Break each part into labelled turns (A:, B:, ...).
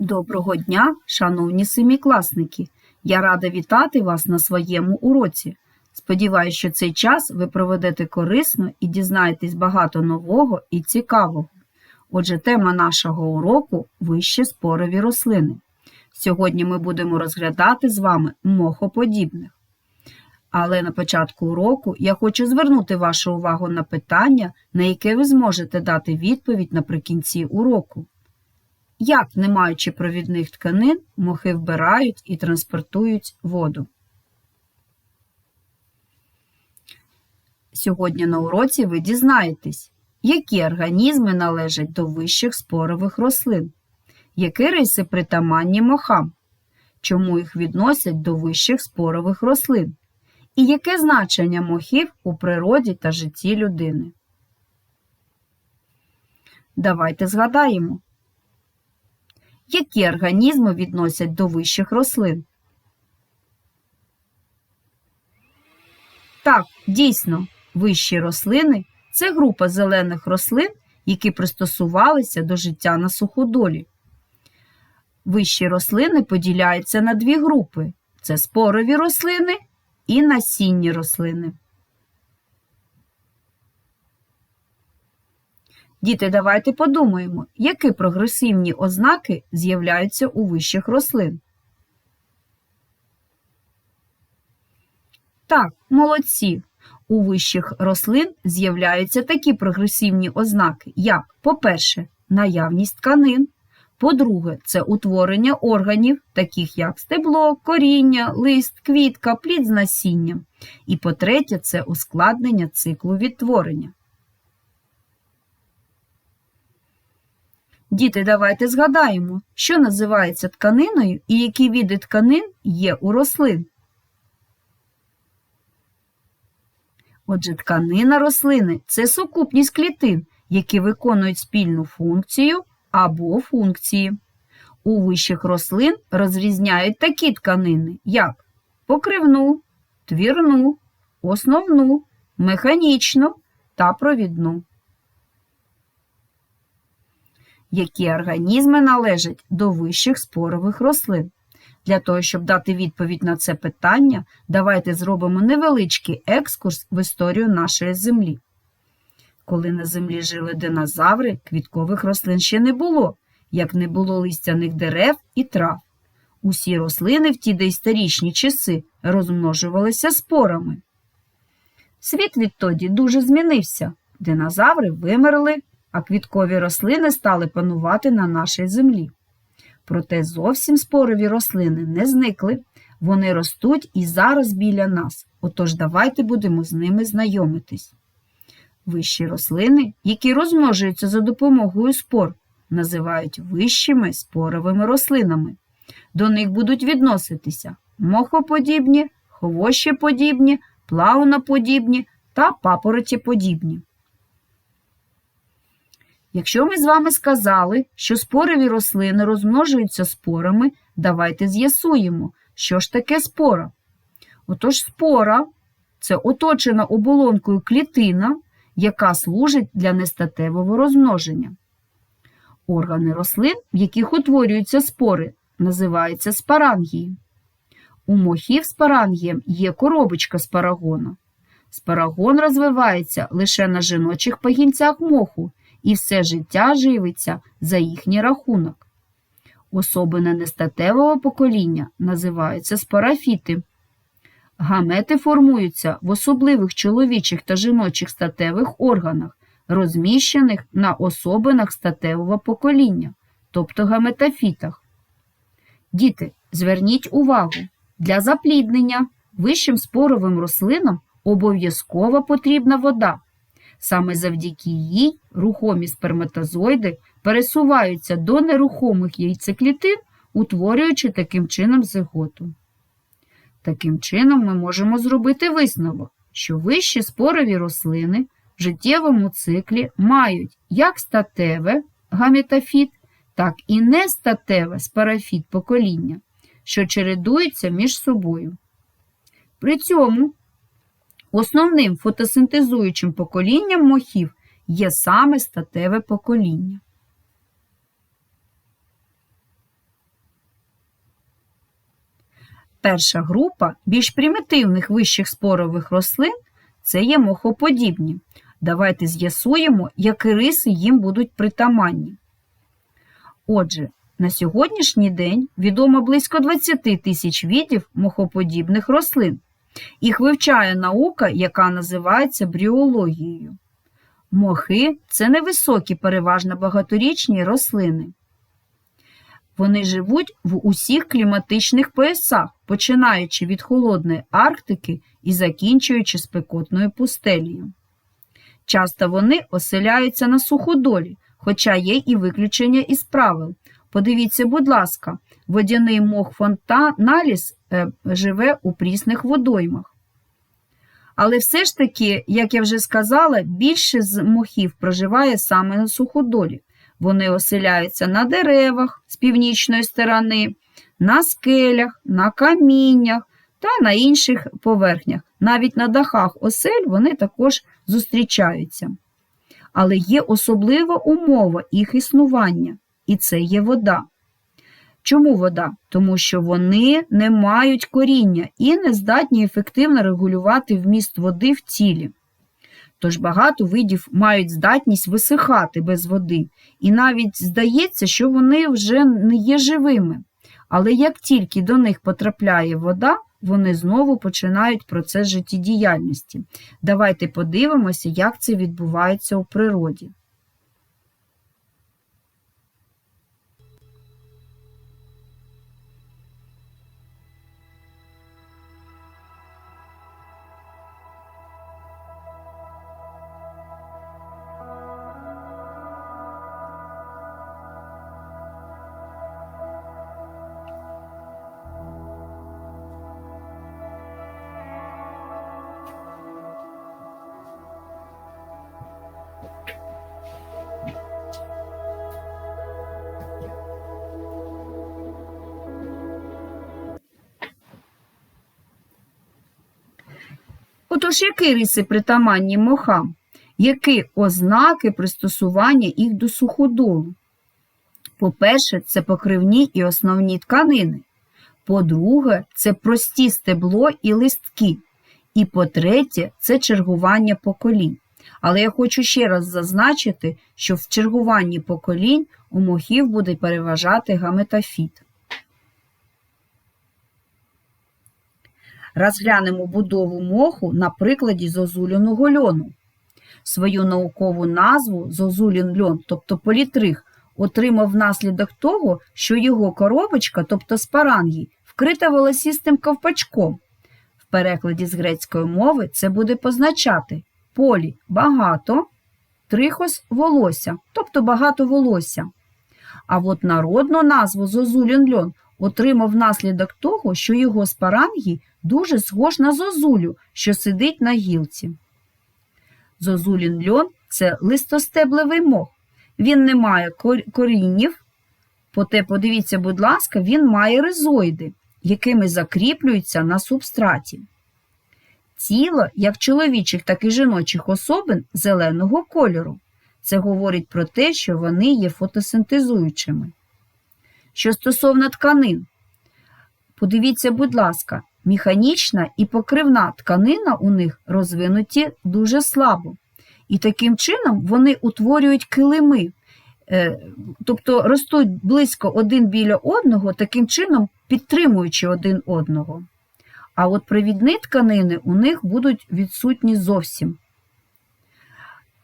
A: Доброго дня, шановні семікласники! Я рада вітати вас на своєму уроці. Сподіваюсь, що цей час ви проведете корисно і дізнаєтесь багато нового і цікавого. Отже, тема нашого уроку вищі спорові рослини. Сьогодні ми будемо розглядати з вами мохоподібних. Але на початку уроку я хочу звернути вашу увагу на питання, на яке ви зможете дати відповідь наприкінці уроку. Як, не маючи провідних тканин, мохи вбирають і транспортують воду? Сьогодні на уроці ви дізнаєтесь, які організми належать до вищих спорових рослин, які риси притаманні мохам, чому їх відносять до вищих спорових рослин, і яке значення мохів у природі та житті людини. Давайте згадаємо які організми відносять до вищих рослин? Так, дійсно, вищі рослини це група зелених рослин, які пристосувалися до життя на суходолі. Вищі рослини поділяються на дві групи: це спорові рослини і насінні рослини. Діти, давайте подумаємо, які прогресивні ознаки з'являються у вищих рослин. Так, молодці. У вищих рослин з'являються такі прогресивні ознаки, як, по-перше, наявність тканин, по-друге, це утворення органів, таких як стебло, коріння, лист, квітка, плід з насінням. І по-третє, це ускладнення циклу відтворення. Діти, давайте згадаємо, що називається тканиною і які види тканин є у рослин. Отже, тканина рослини це сукупність клітин, які виконують спільну функцію або функції. У вищих рослин розрізняють такі тканини, як покривну, твірну, основну, механічну та провідну. Які організми належать до вищих спорових рослин. Для того, щоб дати відповідь на це питання, давайте зробимо невеличкий екскурс в історію нашої землі. Коли на землі жили динозаври, квіткових рослин ще не було, як не було листяних дерев і трав. Усі рослини в ті доісторичні часи розмножувалися спорами. Світ відтоді дуже змінився. Динозаври вимерли, а квіткові рослини стали панувати на нашій землі. Проте зовсім спорові рослини не зникли, вони ростуть і зараз біля нас, отож давайте будемо з ними знайомитись. Вищі рослини, які розмножуються за допомогою спор, називають вищими споровими рослинами. До них будуть відноситися мохоподібні, хвощеподібні, плауноподібні та папоротіподібні. Якщо ми з вами сказали, що спорові рослини розмножуються спорами, давайте з'ясуємо, що ж таке спора. Отож, спора це оточена оболонкою клітина, яка служить для нестатевого розмноження. Органи рослин, в яких утворюються спори, називаються спарангії. У мохів з є коробочка спарагона. Спарагон розвивається лише на жіночих пагінцях моху і все життя живиться за їхній рахунок. Особини нестатевого покоління називаються спарафіти. Гамети формуються в особливих чоловічих та жіночих статевих органах, розміщених на особинах статевого покоління, тобто гаметофітах. Діти, зверніть увагу, для запліднення вищим споровим рослинам обов'язково потрібна вода. Саме завдяки їй рухомі сперматозоїди пересуваються до нерухомих яйцеклітин, утворюючи таким чином зиготу. Таким чином, ми можемо зробити висновок, що вищі спорові рослини в життєвому циклі мають як статеве гаметофіт, так і нестатеве спарафіт покоління, що чередуються між собою. При цьому Основним фотосинтезуючим поколінням мохів є саме статеве покоління. Перша група більш примітивних вищих спорових рослин це є мохоподібні. Давайте з'ясуємо, які риси їм будуть притаманні. Отже, на сьогоднішній день відомо близько 20 тисяч видів мохоподібних рослин. Їх вивчає наука, яка називається бріологією. Мохи це невисокі, переважно багаторічні рослини. Вони живуть в усіх кліматичних поясах, починаючи від холодної Арктики і закінчуючи спекотною пустелею. Часто вони оселяються на суходолі, хоча є і виключення із правил. Подивіться, будь ласка, водяний мох фонтаналіс живе у прісних водоймах. Але все ж таки, як я вже сказала, більше з мохів проживає саме на суходолі. Вони оселяються на деревах з північної сторони, на скелях, на каміннях та на інших поверхнях. Навіть на дахах осель вони також зустрічаються. Але є особлива умова їх існування, і це є вода. Чому вода? Тому що вони не мають коріння і не здатні ефективно регулювати вміст води в тілі. Тож багато видів мають здатність висихати без води, і навіть здається, що вони вже не є живими. Але як тільки до них потрапляє вода, вони знову починають процес життєдіяльності. Давайте подивимося, як це відбувається у природі. Отож, які риси притаманні мохам? Які ознаки пристосування їх до суходолу? По-перше, це покривні і основні тканини. По-друге, це прості стебло і листки. І по-третє, це чергування поколінь. Але я хочу ще раз зазначити, що в чергуванні поколінь у мохів буде переважати гаметофіт. Розглянемо будову моху на прикладі зозуляного льону. Свою наукову назву зозулін льон, тобто політрих, отримав внаслідок того, що його коробочка, тобто спарангій, вкрита волосістим ковпачком. В перекладі з грецької мови це буде позначати полі багато, трихос волосся, тобто багато волосся. А от народну назву зозулін льон отримав внаслідок того, що його спарангій дуже схож на зозулю, що сидить на гілці. Зозулін льон це листостеблевий мох. Він не має коріннів, проте, подивіться, будь ласка, він має ризоїди, якими закріплюються на субстраті. Тіло як чоловічих, так і жіночих особин зеленого кольору. Це говорить про те, що вони є фотосинтезуючими. Що стосовно тканин, подивіться, будь ласка, механічна і покривна тканина у них розвинуті дуже слабо. І таким чином вони утворюють килими, е, тобто ростуть близько один біля одного, таким чином підтримуючи один одного. А от провідні тканини у них будуть відсутні зовсім.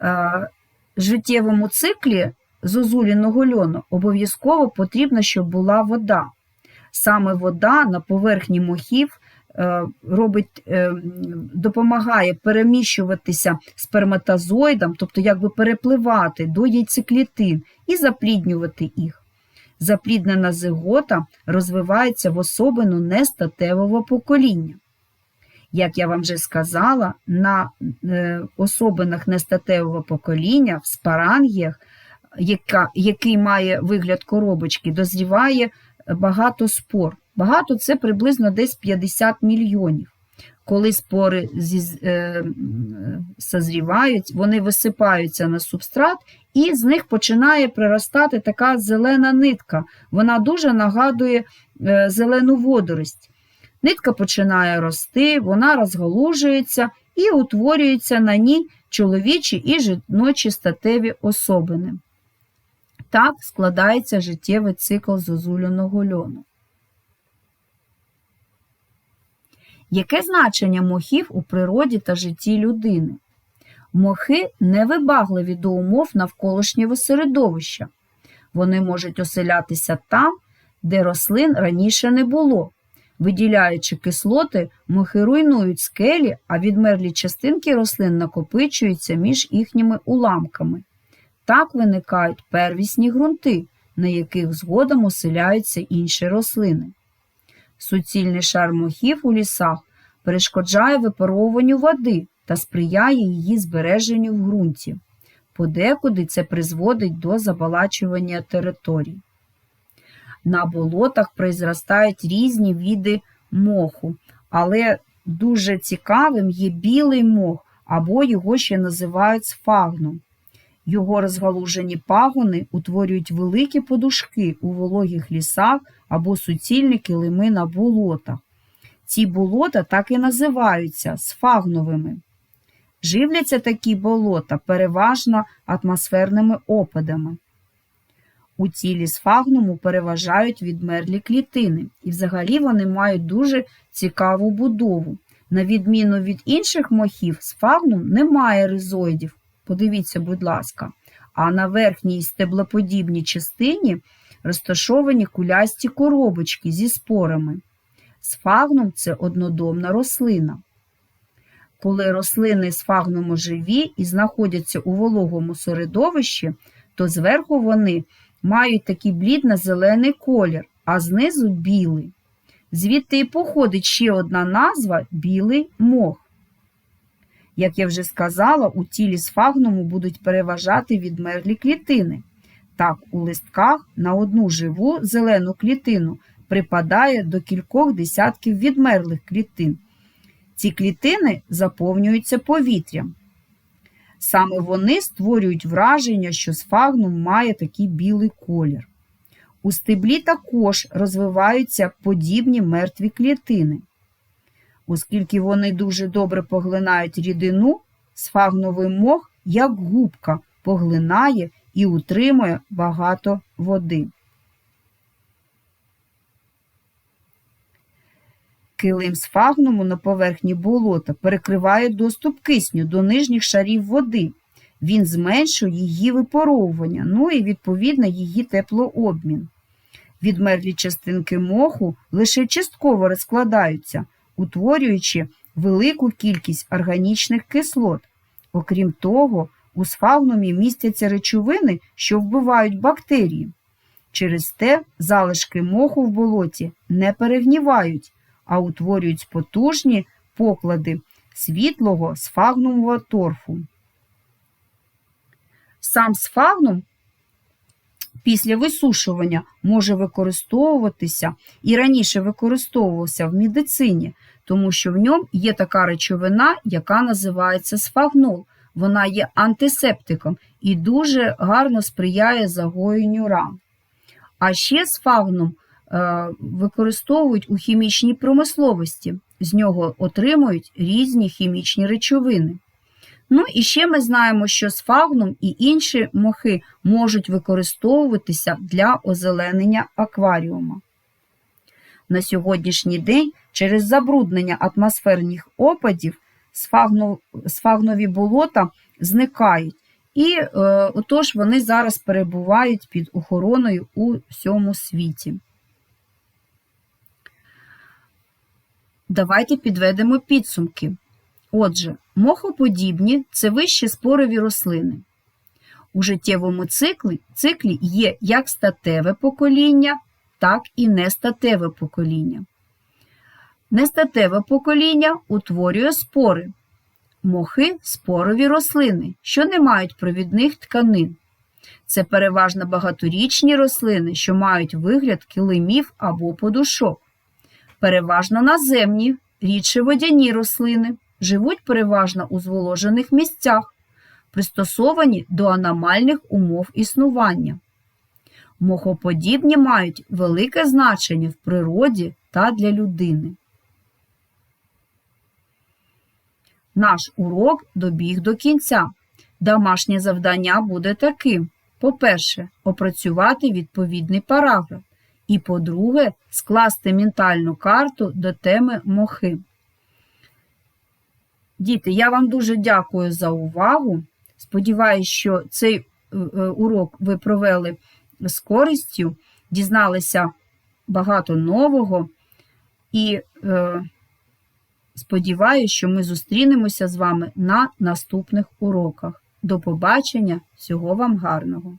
A: В е, життєвому циклі зозуліного льону обов'язково потрібно, щоб була вода. Саме вода на поверхні мохів е, робить, е, допомагає переміщуватися сперматозоїдам, тобто якби перепливати до яйцеклітин і запліднювати їх. Запліднена зигота розвивається в особину нестатевого покоління. Як я вам вже сказала, на е, особинах нестатевого покоління в спарангіях яка, який має вигляд коробочки, дозріває багато спор. Багато це приблизно десь 50 мільйонів. Коли спори зі, е, созрівають, вони висипаються на субстрат, і з них починає приростати така зелена нитка. Вона дуже нагадує е, зелену водорость. Нитка починає рости, вона розгалужується і утворюються на ній чоловічі і жіночі статеві особини. Так складається життєвий цикл зозуляного льону. Яке значення мохів у природі та житті людини? Мохи невибагливі до умов навколишнього середовища. Вони можуть оселятися там, де рослин раніше не було. Виділяючи кислоти, мохи руйнують скелі, а відмерлі частинки рослин накопичуються між їхніми уламками. Так виникають первісні ґрунти, на яких згодом оселяються інші рослини. Суцільний шар мохів у лісах перешкоджає випаровуванню води та сприяє її збереженню в ґрунті. Подекуди це призводить до забалачування територій. На болотах произростають різні види моху, але дуже цікавим є білий мох, або його ще називають сфагном. Його розгалужені пагони утворюють великі подушки у вологих лісах або суцільні килими на болотах. Ці болота так і називаються сфагновими. Живляться такі болота переважно атмосферними опадами. У тілі сфагнуму переважають відмерлі клітини, і взагалі вони мають дуже цікаву будову. На відміну від інших мохів, сфагнум не має ризоїдів, подивіться, будь ласка, а на верхній стеблоподібній частині розташовані кулясті коробочки зі спорами. Сфагнум це однодомна рослина. Коли рослини сфагнуму живі і знаходяться у вологому середовищі, то зверху вони мають такий блідно-зелений колір, а знизу білий. Звідти і походить ще одна назва білий мох. Як я вже сказала, у тілі сфагнуму будуть переважати відмерлі клітини. Так, у листках на одну живу зелену клітину припадає до кількох десятків відмерлих клітин. Ці клітини заповнюються повітрям. Саме вони створюють враження, що сфагнум має такий білий колір. У стеблі також розвиваються подібні мертві клітини. Оскільки вони дуже добре поглинають рідину, сфагновий мох, як губка, поглинає і утримує багато води. Килим сфагнуму на поверхні болота перекриває доступ кисню до нижніх шарів води. Він зменшує її випаровування, ну і, відповідно, її теплообмін. Відмерлі частинки моху лише частково розкладаються, утворюючи велику кількість органічних кислот. Окрім того, у сфагнумі містяться речовини, що вбивають бактерії. Через те залишки моху в болоті не перегнівають, а утворюють потужні поклади світлого сфагнумового торфу. Сам сфагнум після висушування може використовуватися і раніше використовувався в медицині, тому що в ньому є така речовина, яка називається сфагнол. Вона є антисептиком і дуже гарно сприяє загоєнню ран. А ще сфагнум е, використовують у хімічній промисловості, з нього отримують різні хімічні речовини. Ну і ще ми знаємо, що сфагнум і інші мохи можуть використовуватися для озеленення акваріума. На сьогоднішній день через забруднення атмосферних опадів сфагнові болота зникають, і е, отож вони зараз перебувають під охороною у всьому світі. Давайте підведемо підсумки. Отже, мохоподібні це вищі спорові рослини. У життєвому циклі, циклі є як статеве покоління, так і нестатеве покоління. Нестатеве покоління утворює спори. Мохи спорові рослини, що не мають провідних тканин. Це переважно багаторічні рослини, що мають вигляд килимів або подушок. Переважно наземні, рідше водяні рослини, живуть переважно у зволожених місцях, пристосовані до аномальних умов існування. Мохоподібні мають велике значення в природі та для людини. Наш урок добіг до кінця. Домашнє завдання буде таким: по-перше, опрацювати відповідний параграф. І, по-друге, скласти ментальну карту до теми мохи. Діти, я вам дуже дякую за увагу. Сподіваюсь, що цей е, е, урок ви провели з користю, дізналися багато нового і е, сподіваюся, що ми зустрінемося з вами на наступних уроках. До побачення, всього вам гарного!